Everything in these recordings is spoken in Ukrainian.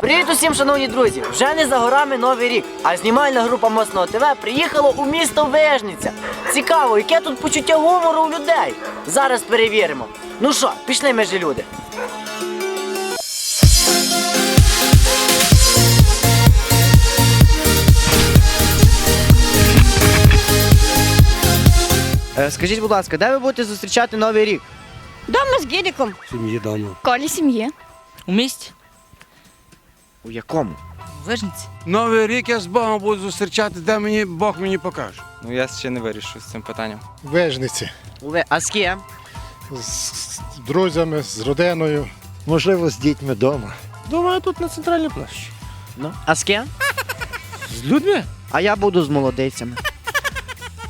Привіт усім, шановні друзі! Вже не за горами новий рік, а знімальна група Мосного ТВ приїхала у місто Вижниця. Цікаво, яке тут почуття гумору у людей. Зараз перевіримо. Ну що, пішли межі люди. Е, Скажіть, будь ласка, де ви будете зустрічати новий рік? Дома з Гідиком. Сім'ї дома. колі сім'ї. У місті? У якому? В Вижниці. Новий рік я з Богом буду зустрічати, де мені Бог мені покаже. Ну я ще не вирішив з цим питанням. У Ви... А з ким? з, з друзями, з родиною. Можливо, з дітьми вдома. Думаю, тут на центральній площі. Ну. А з ким? З людьми? А я буду з молодицями.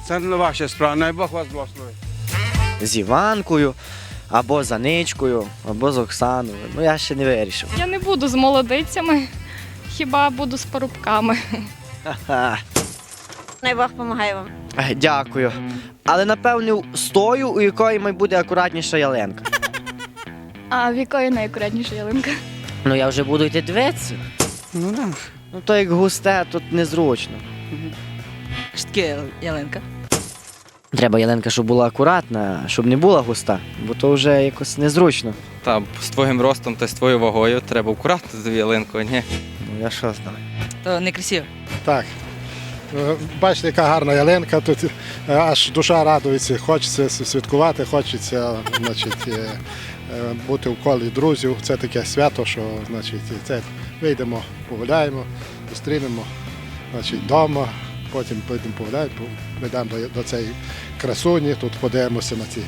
Це не ваша справа, най Бог вас благословить. З Іванкою, або з Аничкою, або з Оксаною. Ну я ще не вирішив. Я не буду з молодицями, хіба буду з парубками. Ха-ха. Най Бог допомагає вам. Е, Дякую. Але напевно з тою, у якої має буде акуратніша ялинка. А в якої найакуратніша ялинка? Ну я вже буду йти дивитися. Ну так. Ну то як густе, тут незручно. Що таке ялинка? Треба ялинка, щоб була акуратна, щоб не була густа, бо то вже якось незручно. Та з твоїм ростом та з твоєю вагою треба акуратно тобі ялинку, ні. Ну я що знаю. То не красиво. Так. Е, Бачите, яка гарна ялинка, тут е, аж душа радується, хочеться святкувати, хочеться значить, е, бути в колі друзів. Це таке свято, що значить, це вийдемо, погуляємо, зустрінемо значить, вдома, потім підемо погуляємо, прийдемо до, до цієї красуні, тут подивимося на ці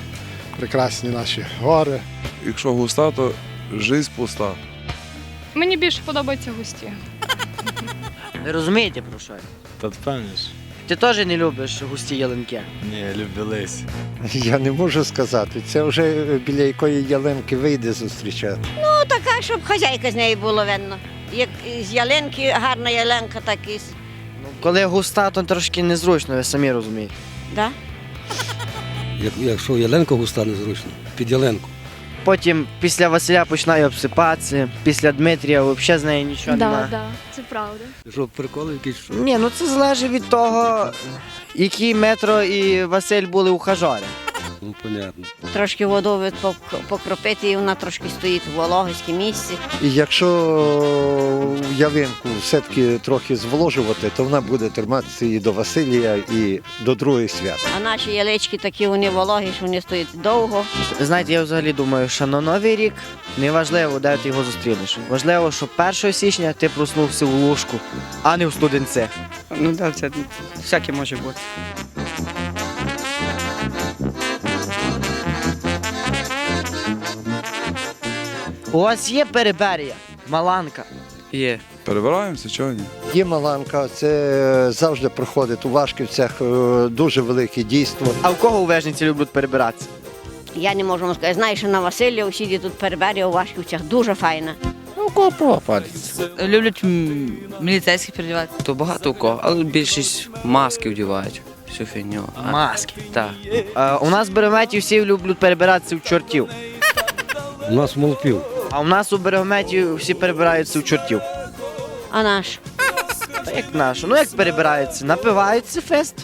прекрасні наші гори. Якщо густа, то жизнь пуста. Мені більше подобаються густі. Ви розумієте про що? Та впевниш? Ти теж не любиш густі ялинки? Ні, я люблю лись. Я не можу сказати. Це вже біля якої ялинки вийде зустрічати. Ну, така, щоб хазяйка з неї було видно. Як з ялинки, гарна ялинка, так і. Коли густа, то трошки незручно, ви самі розумієте. Да? Як, якщо ялинка густа незручно, під ялинку. Потім після Василя починає обсипатися, після Дмитрія взагалі з неї нічого Да, немає. да, це правда. Що приколи якісь? Що? Ні, ну це залежить від того, які метро і Василь були ухажори. Ну, понятно. Трошки пок- покропити, і вона трошки стоїть в вологості місці. І якщо ялинку все-таки трохи зволожувати, то вона буде триматися і до Василія, і до других свят. А наші ялички такі вони вологі, що вони стоять довго. Знаєте, я взагалі думаю, що на новий рік не важливо, де ти його зустрінеш. Важливо, що 1 січня ти проснувся у лужку, а не в студенці. Ну так, це всяке може бути. У вас є переберія, маланка. Є. Перебираємося, чого ні? Є Маланка, це завжди проходить у Вашківцях е, дуже велике дійство. А в кого у вежниці люблять перебиратися? Я не можу вам сказати. Знаю, що на Василія усі тут перебері у Вашківцях дуже файна. Ну, у кого попалиться? Люблять м, міліцейських передівати. То багато у кого, але більшість маски вдівають. Всю фігню. А, Маски. Так. Е, у нас в Береметі всі люблять перебиратися в чортів. У нас молпів. А у нас у Береметі всі перебираються в чортів. А наш? Та як нашу? Ну як перебираються? Напиваються фест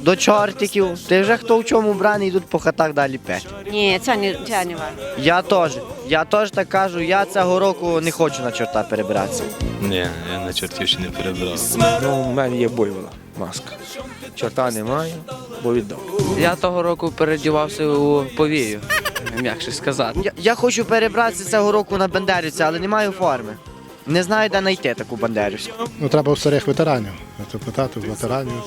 до чортиків. Ти вже хто в чому браний, йдуть по хатах далі п'ять. Ні, це не, це не варто. Я теж. Я теж так кажу, я цього року не хочу на чорта перебиратися. Ні, я на чортів ще не перебрав. Ну, в мене є бойвола маска. Чорта немає, бо віддав. Я того року передівався у повію, м'якше сказати. Я, я хочу перебратися цього року на бандерівця, але не маю форми. Не знаю, де знайти таку бандерівську. Ну, треба у старих ветеранів. Це питати ветеранів.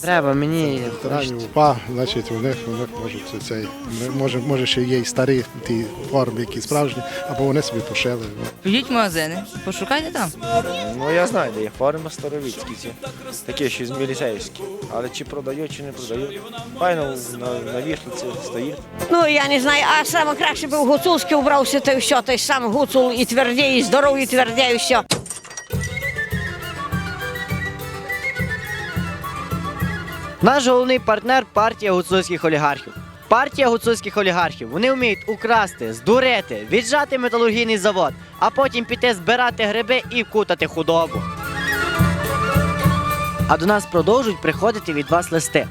Треба мені. ветеранів УПА, значить, у них, у них можуть це, цей, може, може ще є й старі ті форми, які справжні, або вони собі пошили. Підіть в магазини, пошукайте там. Ну я знаю, де є форма старовицькі, ці такі ще з міліцейські. Але чи продають, чи не продають. Файно на, на вішлиці стоїть. Ну, я не знаю, а саме краще би в гуцулський убрався, то й все, той сам гуцул і твердій, і здоровий, і твердій, і все. Наш головний партнер партія гуцульських олігархів. Партія гуцульських олігархів. Вони вміють украсти, здурити, віджати металургійний завод, а потім піти збирати гриби і кутати худобу. А до нас продовжують приходити від вас листи.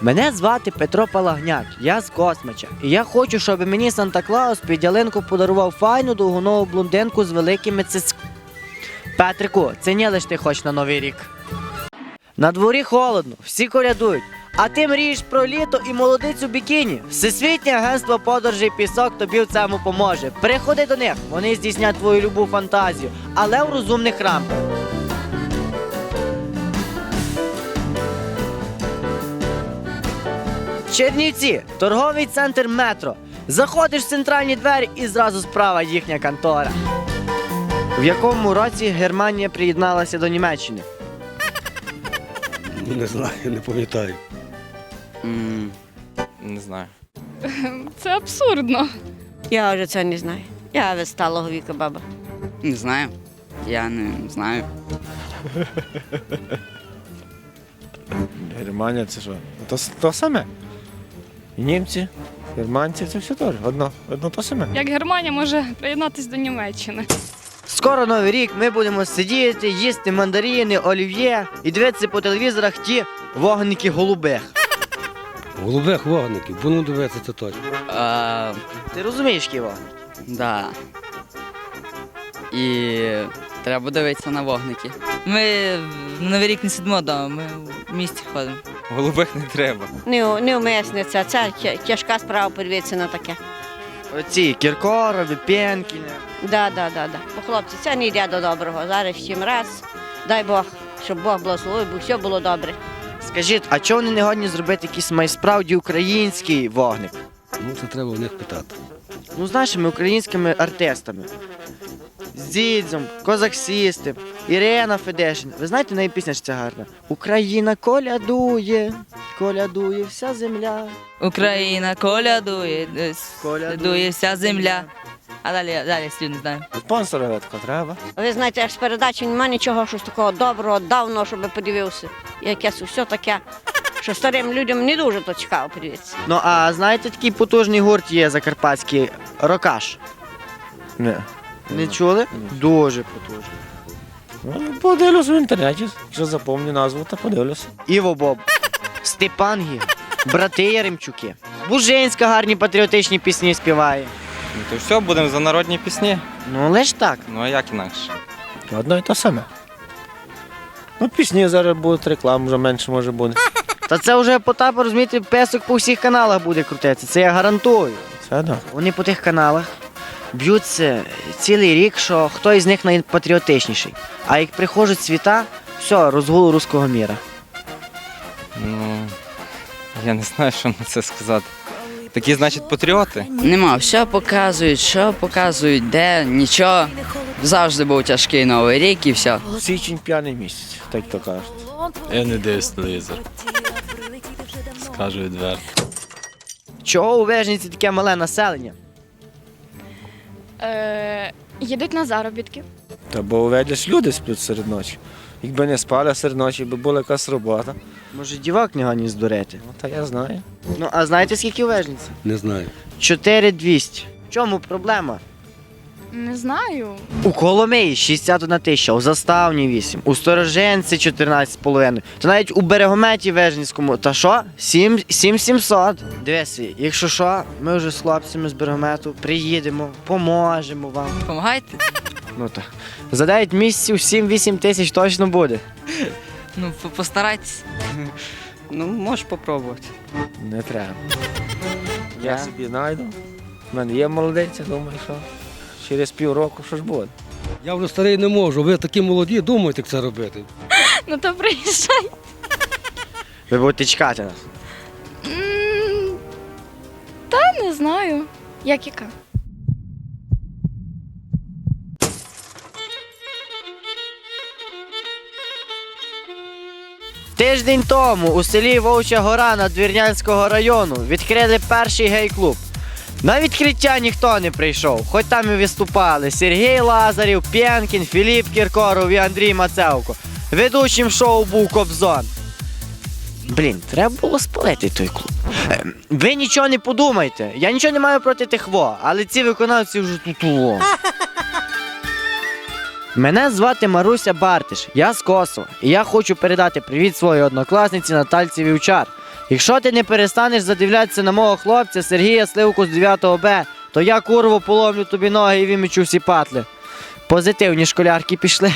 Мене звати Петро Палагняк, я з Космича. І я хочу, щоб мені Санта Клаус під ялинку подарував файну довгонову блондинку з великими цицьками. Петрику, це не лиш ти хоч на новий рік. На дворі холодно, всі колядують. А ти мрієш про літо і молодицю бікіні. Всесвітнє агентство подорожей пісок тобі в цьому поможе. Приходи до них, вони здійснять твою любу фантазію, але в розумних рамках. Чернівці, торговий центр метро. Заходиш в центральні двері і зразу справа їхня контора. В якому році Германія приєдналася до Німеччини? Не знаю, не пам'ятаю. Не знаю. Це абсурдно. Я вже це не знаю. Я від сталого віку баба. Не знаю. Я не знаю. Германія це що? То, с- то саме. І німці, германці це все теж. Одно, одно то саме. Як Германія може приєднатися до Німеччини? Скоро новий рік ми будемо сидіти, їсти мандарини, олів'є і дивитися по телевізорах ті вогники голубих. Голубих вогників, буду дивитися це точно. А, Ти розумієш, Ківо? да. І треба дивитися на вогники. Ми на Новий рік не сидимо вдома, ми в місті ходимо. Голубих не треба. Не, неумисниця, це тяжка справа подивитися на таке. Оці Кіркорові, Пенкіни. Да, да, да, да. Бо хлопці, це не йде до доброго. Зараз всім раз. Дай Бог, щоб Бог благословив, бо все було добре. Скажіть, а чого вони не годні зробити якийсь майсправді український вогник? Ну, це треба у них питати. Ну, з нашими українськими артистами. З Дідзом, Козаксістем, Ірина Федешин. Ви знаєте, неї пісня ж ця гарна? Україна колядує, колядує вся земля. Україна колядує, е, Колядує. колядує вся земля. А далі, далі слів не знаю. Спонсора ветко треба. Ви знаєте, аж з передачі немає нічого щось такого доброго, давно, щоб подивився. Якесь все таке, що старим людям не дуже то цікаво подивитися. Ну а знаєте, такий потужний гурт є закарпатський Рокаш. Не. Не чули? Дуже потужний. Ну, подивлюсь в інтернеті. Якщо запомню назву, то подивлюся. Іво Боб, Степан Гі, брати Яремчуки. Бужинська гарні патріотичні пісні співає. Ну то все, будемо за народні пісні. Ну лиш так. Ну а як інакше? Одно і то саме. Ну, пісні зараз будуть, реклам вже менше може буде. Та це вже Потап, розумієте, песок по всіх каналах буде крутитися. Це я гарантую. Це да. Вони по тих каналах б'ються цілий рік, що хто із них найпатріотичніший. А як приходять світа, все, розгул руського міра. Ну я не знаю, що на це сказати. Такі, значить, патріоти. Нема, все показують, що показують, де, нічого. Завжди був тяжкий новий рік і все. Січень п'яний місяць, так то кажуть. Я не дивлюсь телевізор. Скажу відверто. Чого у Вежниці таке мале населення? Е, їдуть на заробітки. Та бо видиш, люди сплють серед ночі. Якби не спали серед ночі, би була якась робота. Може, дівак не гоні здурити? Ну, та я знаю. Ну, а знаєте, скільки у Вежниці? Не знаю. 4200. В чому проблема? Не знаю. У Коломиї 61 тисяча, у Заставні 8, у Стороженці 14,5. То навіть у Берегометі Вежницькому, та що? 7 7700. Дивися, якщо що, ми вже з хлопцями з Берегомету приїдемо, поможемо вам. Помагайте. Ну так. За 9 місяців 7-8 тисяч точно буде. Ну, по- постарайтесь. Ну, можеш попробувати. Не треба. Я Я? собі знайду. У мене є молодець, я думаю, що через півроку що ж буде. Я вже старий не можу. Ви такі молоді, думаєте, як це робити. Ну то приїжджай. Ви будете чекати нас. М, Та не знаю. Як яка? Тиждень тому у селі Вовча Гора Надвірнянського району відкрили перший гей-клуб. На відкриття ніхто не прийшов, хоч там і виступали Сергій Лазарів, П'янкін, Філіп Кіркоров і Андрій Мацевко. Ведучим шоу був Кобзон. Блін, треба було спалити той клуб. Е, Ви нічого не подумайте. Я нічого не маю проти тих во, але ці виконавці вже тут. Мене звати Маруся Бартиш, я з Косова, і я хочу передати привіт своїй однокласниці Натальці Вівчар. Якщо ти не перестанеш задивлятися на мого хлопця Сергія Сливку з 9 Б, то я курву поломлю тобі ноги і вимічу всі патли. Позитивні школярки пішли.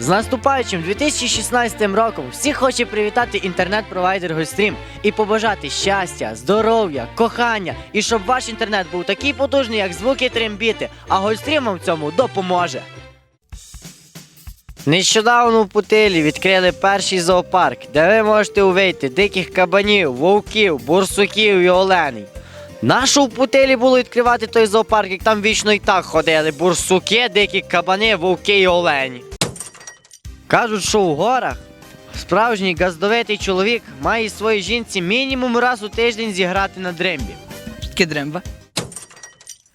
З наступаючим 2016 роком всіх хоче привітати інтернет-провайдер Гольстрім і побажати щастя, здоров'я, кохання і щоб ваш інтернет був такий потужний, як звуки трембіти, а Гольстрім вам в цьому допоможе. Нещодавно в Путилі відкрили перший зоопарк, де ви можете увійти диких кабанів, вовків, бурсуків і оленей. Нащо в Путилі було відкривати той зоопарк, як там вічно і так ходили бурсуки, дикі кабани, вовки і олені. Кажуть, що у горах справжній газдовитий чоловік має своїй жінці мінімум раз у тиждень зіграти на дрембі. Що таке дремба?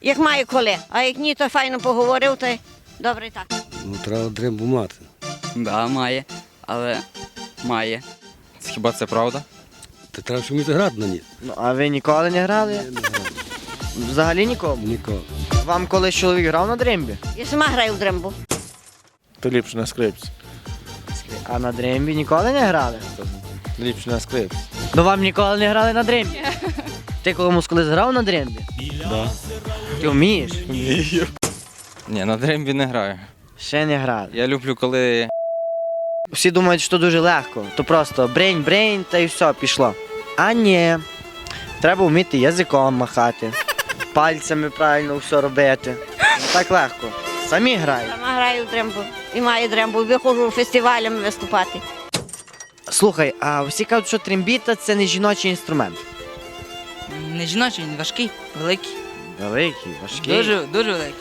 Як має коли, а як ні, то файно поговорив, то й добре і так. Ну, треба дрембу мати. Да, має. Але має. Хіба це правда? Ти треба ж вміти грати на ній. Ну, а ви ніколи не грали? Я не грав. Взагалі ніколи. Ніколи. Вам колись чоловік грав на дрембі? Я сама граю в дрембу. То ліпше на скрипці. А на дрембі ніколи не грали? Ліпше на скрипці. Ну вам ніколи не грали на дрембі? Ти комусь колись грав на дрембі? Да. Ти вмієш? Ні, на дрембі не граю. Ще не грали. Я люблю, коли Всі думають, що дуже легко. То просто брейн-брейн та і все, пішло. А ні. Треба вміти язиком махати, пальцями правильно все робити. Так легко. Самі грають. Сама граю в дрембу. І маю дрембу. Виходжу фестивалями виступати. Слухай, а всі кажуть, що трембіта це не жіночий інструмент. Не жіночий, він важкий, великий. Великий, важкий. Дуже, дуже великий.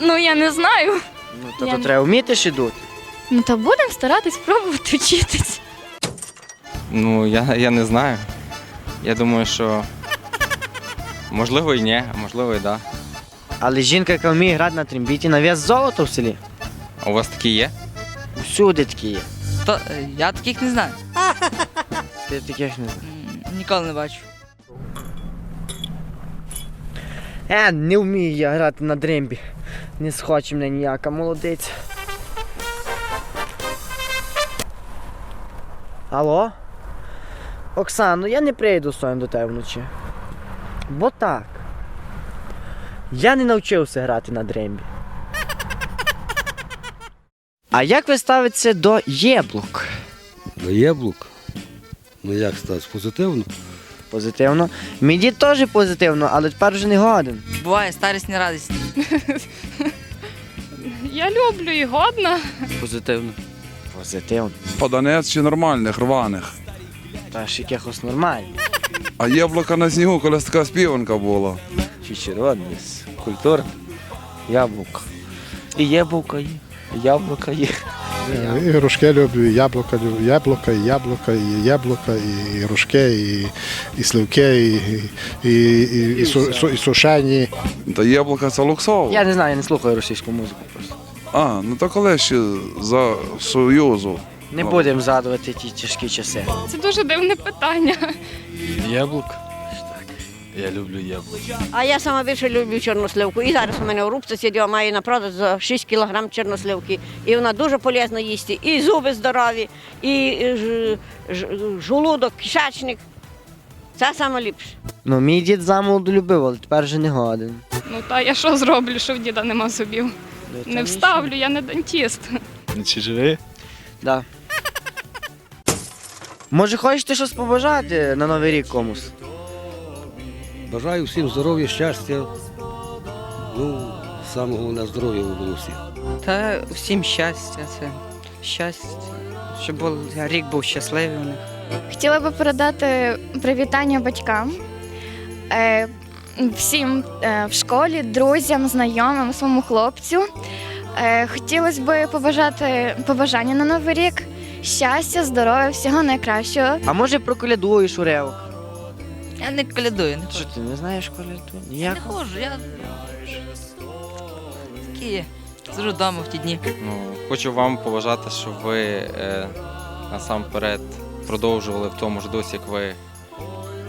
Ну я не знаю. Ну, то, Я то не- треба вміти шидути. Ну то будемо старатись пробувати вчитись. Ну, я, я не знаю. Я думаю, що можливо і ні, а можливо і да. Але жінка, яка вміє грати на трембіті, на вес золото в селі. А у вас такі є? Всюди такі є. То, е, я таких не знаю. Ти таких не знаєш. М, Ніколи не бачу. Е, не вмію я грати на дрембі. Не схоче мене ніяка молодиця. Алло? Оксано, я не прийду сьогодні до тебе вночі. Бо так. Я не навчився грати на дрембі. А як ви ставитеся до єблук? До яблук. Ну як стати? Позитивно. Позитивно. Мій дід теж позитивно, але тепер вже не годен. Буває старість не радість. Я люблю і годна. Позитивно. Позитивно. Поданець чи нормальних, рваних. Та ж якихось нормально. А яблука на снігу, колись така співанка була. Чи червоний, культура, яблука. І яблука є, і яблука є. І рушки люблю, і яблука люблю, яблука, і яблука, і яблука, і, і рушки, і, і сливки, і, і, і, і, су, су- і сушені. Та яблука це луксово. Я не знаю, я не слухаю російську музику просто. А, ну то коли ще за Союзу. Не будемо згадувати ті тяжкі часи. Це дуже дивне питання. Яблук? Я люблю яблук. А я сама більше люблю чорносливку. І зараз у мене у рубці сиділа, має на продаж за 6 кг чорносливки. І вона дуже полезна їсти. І зуби здорові, і ж, ж, жолудок, кишечник. Це саме ліпше. Ну, мій дід замолоду любив, але тепер вже не годен. Ну та я що зроблю, що в діда нема зубів? Не вставлю, я не дантіст. Чи живий? Да. Може, хочете щось побажати на Новий рік комусь? Бажаю всім здоров'я, щастя. Ну, саме головне здоров'я було всіх. Та всім щастя, це щастя. Щоб був, рік був щасливий у них. Хотіла би передати привітання батькам. Е, всім е, в школі, друзям, знайомим, своєму хлопцю. Е, хотілося б побажати побажання на Новий рік. Щастя, здоров'я, всього найкращого. А може про проколядуєш уривок? Я не колядую, не Що ти не знаєш коляду? Не Ніяк? ходжу, я такі. Сижу вдома в ті дні. Ну, хочу вам побажати, щоб ви е, насамперед продовжували в тому ж дусі, як ви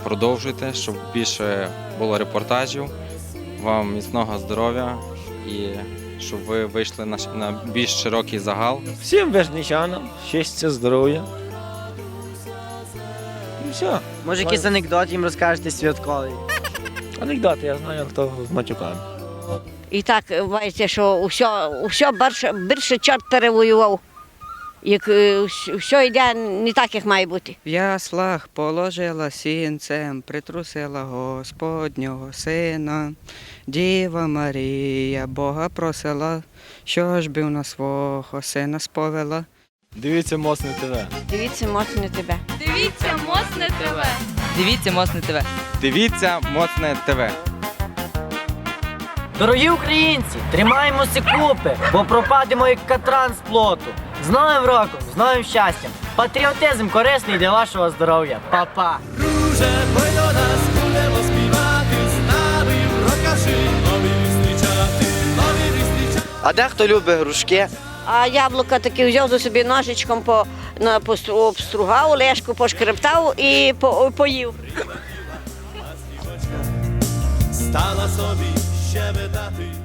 продовжуєте, щоб більше було репортажів. Вам міцного здоров'я і щоб ви вийшли на, ш- на більш широкий загал. Всім вежничанам, щастя, здоров'я. Все. Може, якийсь анекдот їм розкажете святковий. Анекдоти, я знаю, хто з матюками. І так бачите, що усе, усе більше, більше чорт перевоював. Як е, все йде не так, як має бути. В яслах положила сінцем, притрусила Господнього сина. Діва Марія Бога просила, що ж би на свого сина сповела. Дивіться моцне ТВ. Дивіться, моцне тебе. Дивіться, моцне ТВ. Дивіться, моцне ТВ. Дивіться моцне ТВ. Дорогі українці, тримаємося купи, бо пропадемо як катран з плоту. З Новим роком, з новим щастям. Патріотизм корисний для вашого здоров'я. Па-па! А дехто любить грушки. А яблука таки взяв за собі ножичком по, на, обстругав, лешку пошкрептав і по, поїв. Стала собі ще видати